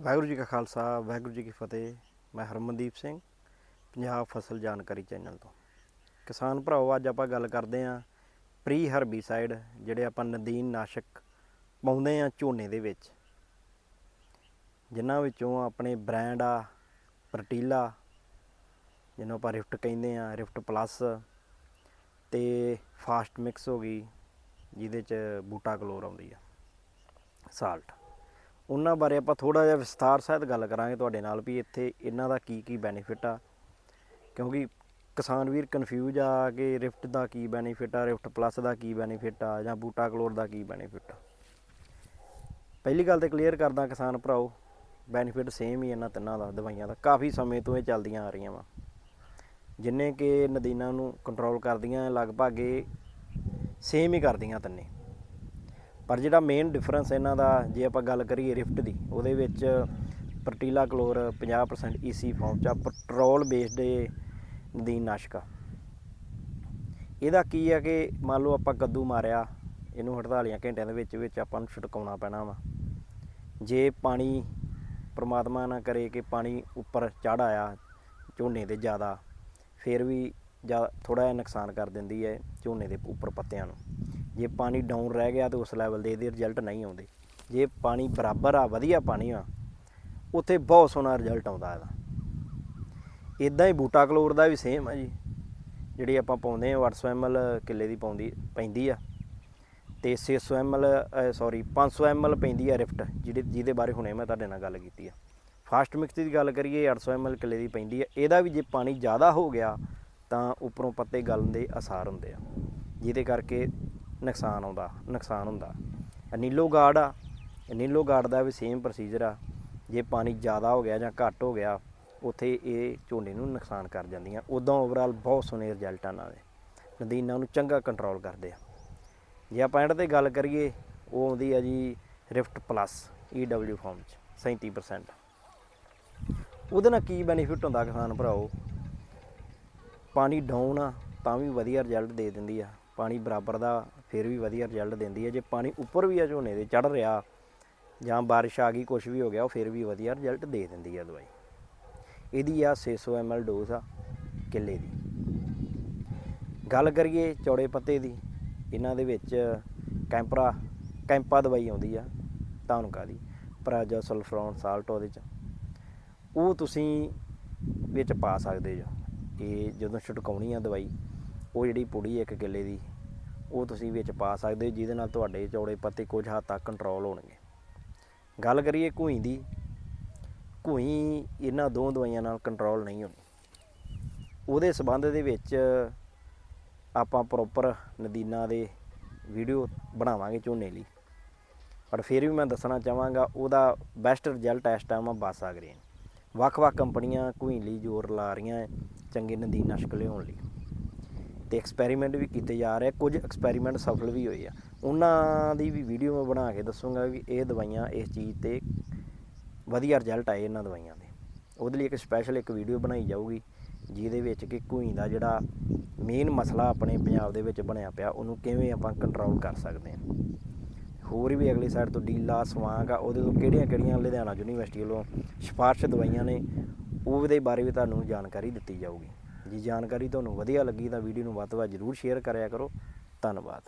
ਵਾਹਿਗੁਰੂ ਜੀ ਕਾ ਖਾਲਸਾ, ਵਾਹਿਗੁਰੂ ਜੀ ਕੀ ਫਤਿਹ। ਮੈਂ ਹਰਮਨਦੀਪ ਸਿੰਘ, ਪੰਜਾਬ ਫਸਲ ਜਾਣਕਾਰੀ ਚੈਨਲ ਤੋਂ। ਕਿਸਾਨ ਭਰਾਓ, ਅੱਜ ਆਪਾਂ ਗੱਲ ਕਰਦੇ ਆਂ ਪ੍ਰੀ ਹਰਬੀਸਾਈਡ ਜਿਹੜੇ ਆਪਾਂ ਨਦੀਨ ਨਾਸ਼ਕ ਪਾਉਂਦੇ ਆ ਝੋਨੇ ਦੇ ਵਿੱਚ। ਜਿਨ੍ਹਾਂ ਵਿੱਚੋਂ ਆਪਣੇ ਬ੍ਰਾਂਡ ਆ, ਪ੍ਰਟੀਲਾ, ਜਿਹਨੂੰ ਆਪਾਂ ਰਿਫਟ ਕਹਿੰਦੇ ਆ ਰਿਫਟ ਪਲੱਸ ਤੇ ਫਾਸਟ ਮਿਕਸ ਹੋ ਗਈ, ਜਿਹਦੇ ਚ ਬੂਟਾ ਕਲੋਰ ਆਉਂਦੀ ਆ, ਸਾਲਟ। ਉਹਨਾਂ ਬਾਰੇ ਆਪਾਂ ਥੋੜਾ ਜਿਹਾ ਵਿਸਥਾਰ ਸਹਿਤ ਗੱਲ ਕਰਾਂਗੇ ਤੁਹਾਡੇ ਨਾਲ ਵੀ ਇੱਥੇ ਇਹਨਾਂ ਦਾ ਕੀ ਕੀ ਬੈਨੀਫਿਟ ਆ। ਕਿਉਂਕਿ ਕਿਸਾਨ ਵੀਰ ਕਨਫਿਊਜ਼ ਆ ਕਿ ਰਿਫਟ ਦਾ ਕੀ ਬੈਨੀਫਿਟ ਆ ਰਿਫਟ ਪਲੱਸ ਦਾ ਕੀ ਬੈਨੀਫਿਟ ਆ ਜਾਂ ਬੂਟਾ ਕਲੋਰ ਦਾ ਕੀ ਬੈਨੀਫਿਟ ਆ। ਪਹਿਲੀ ਗੱਲ ਤੇ ਕਲੀਅਰ ਕਰਦਾ ਕਿਸਾਨ ਭਰਾਓ ਬੈਨੀਫਿਟ ਸੇਮ ਹੀ ਇਹਨਾਂ ਤਿੰਨਾਂ ਦਾ, ਦਵਾਈਆਂ ਦਾ। ਕਾਫੀ ਸਮੇਂ ਤੋਂ ਇਹ ਚੱਲਦੀਆਂ ਆ ਰਹੀਆਂ ਵਾ। ਜਿੰਨੇ ਕਿ ਨਦੀਨਾਂ ਨੂੰ ਕੰਟਰੋਲ ਕਰਦੀਆਂ, ਲਗਭਗ ਇਹ ਸੇਮ ਹੀ ਕਰਦੀਆਂ ਤਿੰਨੇ। ਪਰ ਜਿਹੜਾ ਮੇਨ ਡਿਫਰੈਂਸ ਇਹਨਾਂ ਦਾ ਜੇ ਆਪਾਂ ਗੱਲ ਕਰੀਏ ਰਿਫਟ ਦੀ ਉਹਦੇ ਵਿੱਚ ਪ੍ਰਟੀਲਾ ਕਲੋਰ 50% ਈਸੀ ਫਾਰਮ ਚ ਆ, ਪੈਟਰੋਲ ਬੇਸਡ ਨਦੀਨ ਨਾਸ਼ਕਾ। ਇਹਦਾ ਕੀ ਆ ਕਿ ਮੰਨ ਲਓ ਆਪਾਂ ਕੱਦੂ ਮਾਰਿਆ ਇਹਨੂੰ 48 ਘੰਟਿਆਂ ਦੇ ਵਿੱਚ ਵਿੱਚ ਆਪਾਂ ਨੂੰ ਛਿੜਕਾਉਣਾ ਪੈਣਾ ਵਾ। ਜੇ ਪਾਣੀ ਪ੍ਰਮਾਤਮਾ ਨਾ ਕਰੇ ਕਿ ਪਾਣੀ ਉੱਪਰ ਚੜ ਆਇਆ ਝੋਨੇ ਦੇ ਜ਼ਿਆਦਾ ਫਿਰ ਵੀ ਜਾਂ ਥੋੜਾ ਜਿਹਾ ਨੁਕਸਾਨ ਕਰ ਦਿੰਦੀ ਹੈ ਝੋਨੇ ਦੇ ਉੱਪਰ ਪੱਤਿਆਂ ਨੂੰ। ਜੇ ਪਾਣੀ ਡਾਊਨ ਰਹਿ ਗਿਆ ਤੇ ਉਸ ਲੈਵਲ ਦੇ ਇਹਦੇ ਰਿਜ਼ਲਟ ਨਹੀਂ ਆਉਂਦੇ। ਜੇ ਪਾਣੀ ਬਰਾਬਰ ਆ, ਵਧੀਆ ਪਾਣੀ ਆ, ਉੱਥੇ ਬਹੁਤ ਸੋਹਣਾ ਰਿਜ਼ਲਟ ਆਉਂਦਾ ਇਹਦਾ। ਇਦਾਂ ਹੀ ਬੂਟਾ ਕਲੋਰ ਦਾ ਵੀ ਸੇਮ ਆ ਜੀ। ਜਿਹੜੀ ਆਪਾਂ ਪਾਉਂਦੇ ਆ 800 ml ਕਿੱਲੇ ਦੀ ਪਾਉਂਦੀ, ਪੈਂਦੀ ਆ। ਤੇ 600 ml ਸੌਰੀ 500 ml ਪੈਂਦੀ ਆ ਰਿਫਟ ਜਿਹਦੇ ਜਿਹਦੇ ਬਾਰੇ ਹੁਣੇ ਮੈਂ ਤੁਹਾਡੇ ਨਾਲ ਗੱਲ ਕੀਤੀ ਆ। ਫਾਸਟ ਮਿਕਸ ਦੀ ਗੱਲ ਕਰੀਏ 800 ml ਕਿੱਲੇ ਦੀ ਪੈਂਦੀ ਆ। ਇਹਦਾ ਵੀ ਜੇ ਪਾਣੀ ਜ਼ਿਆਦਾ ਹੋ ਗਿਆ, ਤਾਂ ਉੱਪਰੋਂ ਪੱਤੇ ਗਲਣ ਦੇ ਅਸਾਰ ਹੁੰਦੇ ਆ। ਜਿਹਦੇ ਕਰਕੇ ਨੁਕਸਾਨ ਆਉਂਦਾ, ਨੁਕਸਾਨ ਹੁੰਦਾ। ਨੀਲੋ ਗਾਰਡ ਆ ਨੀਲੋ ਗਾਰਡ ਦਾ ਵੀ ਸੇਮ ਪ੍ਰੋਸੀਜਰ ਆ। ਜੇ ਪਾਣੀ ਜ਼ਿਆਦਾ ਹੋ ਗਿਆ ਜਾਂ ਘੱਟ ਹੋ ਗਿਆ, ਉੱਥੇ ਇਹ ਝੋਨੇ ਨੂੰ ਨੁਕਸਾਨ ਕਰ ਜਾਂਦੀਆਂ। ਉਦੋਂ ਓਵਰਆਲ ਬਹੁਤ ਸੋਹਣੇ ਰਿਜ਼ਲਟ ਆ ਨਾਲ ਦੇ। ਨਦੀਨਾਂ ਨੂੰ ਚੰਗਾ ਕੰਟਰੋਲ ਕਰਦੇ ਆ। ਜੇ ਆਪਾਂ ਐਂਡ ਤੇ ਗੱਲ ਕਰੀਏ, ਉਹ ਆਉਂਦੀ ਆ ਜੀ ਰਿਫਟ ਪਲੱਸ EW ਫਾਰਮ ਚ 37% ਉਹਦੇ ਨਾਲ ਕੀ ਬੈਨੀਫਿਟ ਹੁੰਦਾ ਕਿਸਾਨ ਭਰਾਓ? ਪਾਣੀ ਡਾਊਨ ਆ, ਤਾਂ ਵੀ ਵਧੀਆ ਰਿਜ਼ਲਟ ਦੇ ਦਿੰਦੀ ਆ। ਪਾਣੀ ਬਰਾਬਰ ਦਾ ਫਿਰ ਵੀ ਵਧੀਆ ਰਿਜ਼ਲਟ ਦਿੰਦੀ ਹੈ। ਜੇ ਪਾਣੀ ਉੱਪਰ ਵੀ ਆ ਝੋਨੇ ਦੇ ਚੜ ਰਿਹਾ ਜਾਂ ਬਾਰਿਸ਼ ਆ ਗਈ ਕੁਝ ਵੀ ਹੋ ਗਿਆ, ਉਹ ਫਿਰ ਵੀ ਵਧੀਆ ਰਿਜ਼ਲਟ ਦੇ ਦਿੰਦੀ ਆ ਦਵਾਈ। ਇਹਦੀ ਆ 600 ml ਡੋਜ਼ ਆ ਕਿੱਲੇ ਦੀ। ਗੱਲ ਕਰੀਏ ਚੌੜੇ ਪੱਤੇ ਦੀ, ਇਹਨਾਂ ਦੇ ਵਿੱਚ ਕੈਂਪਰਾ, ਕੈਂਪਾ ਦਵਾਈ ਆਉਂਦੀ ਆ, ਧਾਨੁਕਾ ਦੀ, ਪ੍ਰਾਜਾ ਸਲਫਰੋਨ ਸਾਲਟ ਉਹਦੇ ਚ। ਉਹ ਤੁਸੀਂ ਵਿੱਚ ਪਾ ਸਕਦੇ ਜੋ। ਇਹ ਜਦੋਂ ਛਿੜਕਾਉਣੀ ਆ ਦਵਾਈ ਉਹ ਜਿਹੜੀ ਪੁੜੀ ਇੱਕ ਕਿੱਲੇ ਦੀ, ਉਹ ਤੁਸੀਂ ਵਿੱਚ ਪਾ ਸਕਦੇ ਹੋ, ਜਿਹਦੇ ਨਾਲ ਤੁਹਾਡੇ ਚੌੜੇ ਪੱਤੇ ਕੁਝ ਹੱਦ ਤੱਕ ਕੰਟਰੋਲ ਹੋਣਗੇ। ਗੱਲ ਕਰੀਏ ਘੂਈ ਦੀ, ਘੂਈ ਇਹਨਾਂ ਦੋ ਦਵਾਈਆਂ ਨਾਲ ਕੰਟਰੋਲ ਨਹੀਂ ਹੋਣੀ। ਉਹਦੇ ਸਬੰਧ ਦੇ ਵਿੱਚ ਆਪਾਂ ਪ੍ਰੋਪਰ ਨਦੀਨਾਂ ਦੇ ਵੀਡੀਓ ਬਣਾਵਾਂਗੇ ਝੋਨੇ ਲਈ। ਪਰ ਫਿਰ ਵੀ ਮੈਂ ਦੱਸਣਾ ਚਾਹਾਂਗਾ, ਉਹਦਾ ਬੈਸਟ ਰਿਜ਼ਲਟ ਇਸ ਟਾਈਮ ਆ ਬਾਸਾ ਗ੍ਰੇਨ। ਵੱਖ-ਵੱਖ ਕੰਪਨੀਆਂ ਘੂਈ ਲਈ ਜ਼ੋਰ ਲਾ ਰਹੀਆਂ ਚੰਗੇ ਨਦੀਨ ਨਸ਼ਕ ਲਿਆਉਣ ਲਈ। ਤੇ ਐਕਸਪੈਰੀਮੈਂਟ ਵੀ ਕੀਤੇ ਜਾ ਰਹੇ ਆ, ਕੁਝ ਐਕਸਪੈਰੀਮੈਂਟ ਸਫਲ ਵੀ ਹੋਏ ਆ। ਉਹਨਾਂ ਦੀ ਵੀ ਵੀਡੀਓ ਮੈਂ ਬਣਾ ਕੇ ਦੱਸੂਗਾ ਵੀ ਇਹ ਦਵਾਈਆਂ ਇਸ ਚੀਜ਼ ਤੇ ਵਧੀਆ ਰਿਜ਼ਲਟ ਆਏ ਇਹਨਾਂ ਦਵਾਈਆਂ ਦੇ। ਉਹਦੇ ਲਈ ਇੱਕ ਸਪੈਸ਼ਲ ਇੱਕ ਵੀਡੀਓ ਬਣਾਈ ਜਾਊਗੀ, ਜਿਹਦੇ ਵਿੱਚ ਕਿ ਘੂਈ ਦਾ ਜਿਹੜਾ ਮੇਨ ਮਸਲਾ ਆਪਣੇ ਪੰਜਾਬ ਦੇ ਵਿੱਚ ਬਣਿਆ ਪਿਆ, ਉਹਨੂੰ ਕਿਵੇਂ ਆਪਾਂ ਕੰਟਰੋਲ ਕਰ ਸਕਦੇ ਹਾਂ। ਹੋਰ ਵੀ ਅਗਲੀ ਸਾਈਡ ਤੋਂ ਡੀਲਾ ਸਵਾਂਗ ਆ, ਉਹਦੇ ਤੋਂ ਕਿਹੜੀਆਂ ਕਿਹੜੀਆਂ ਲੁਧਿਆਣਾ ਯੂਨੀਵਰਸਿਟੀ ਵੱਲੋਂ ਸਿਫਾਰਸ਼ ਦਵਾਈਆਂ ਨੇ, ਉਹਦੇ ਬਾਰੇ ਵੀ ਤੁਹਾਨੂੰ ਜਾਣਕਾਰੀ ਦਿੱਤੀ ਜਾਊਗੀ। ਜੇ ਜਾਣਕਾਰੀ ਤੁਹਾਨੂੰ ਵਧੀਆ ਲੱਗੀ ਤਾਂ ਵੀਡੀਓ ਨੂੰ ਵੱਧ ਤੋਂ ਵੱਧ ਜ਼ਰੂਰ ਸ਼ੇਅਰ ਕਰਿਆ ਕਰੋ। ਧੰਨਵਾਦ।